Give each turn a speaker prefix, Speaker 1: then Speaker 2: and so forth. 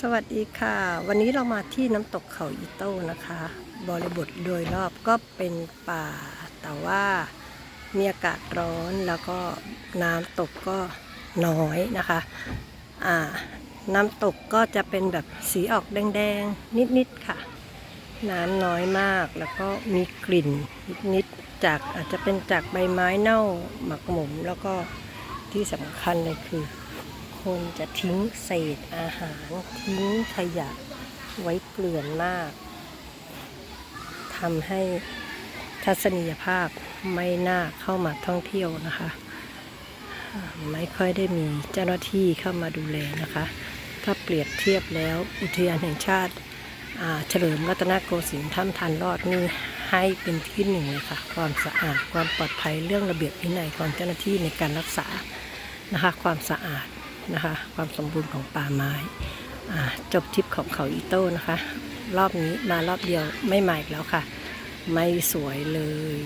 Speaker 1: สวัสดีค่ะ วันนี้เรามาที่น้ำตกเขาอีโต้นะคะ บริบทโดยรอบก็เป็นป่า แต่ว่ามีอากาศร้อนแล้วก็น้ำตกก็น้อยนะคะอ่าน้ำตกก็จะเป็นแบบสีออกแดงๆ นิดๆค่ะ น้ำน้อยมากแล้วก็มีกลิ่นนิดๆจากอาจจะเป็นจากใบไม้เน่าหมักหมม แล้วก็ที่สำคัญเลยคือ คนจะทิ้งเศษอาหารทิ้งขยะไว้เกลื่อนมากทำให้ทัศนียภาพไม่น่าเข้ามาท่องเที่ยวนะคะ ไม่ค่อยได้มีเจ้าหน้าที่เข้ามาดูแลนะคะ ถ้าเปรียบเทียบแล้วอุทยานแห่งชาติเฉลิมรัตนโกสินทร์ถ้ำทานรอดนี่ให้เป็นที่หนึ่งเลยค่ะ ความสะอาดความปลอดภัยเรื่องระเบียบวินัยของเจ้าหน้าที่ในการรักษานะคะ ความสะอาด นะคะ ความสมบูรณ์ของป่าไม้จบทริปของเขาอีโต้นะคะ รอบนี้มารอบเดียวไม่ใหม่อีกแล้วค่ะ ไม่สวยเลย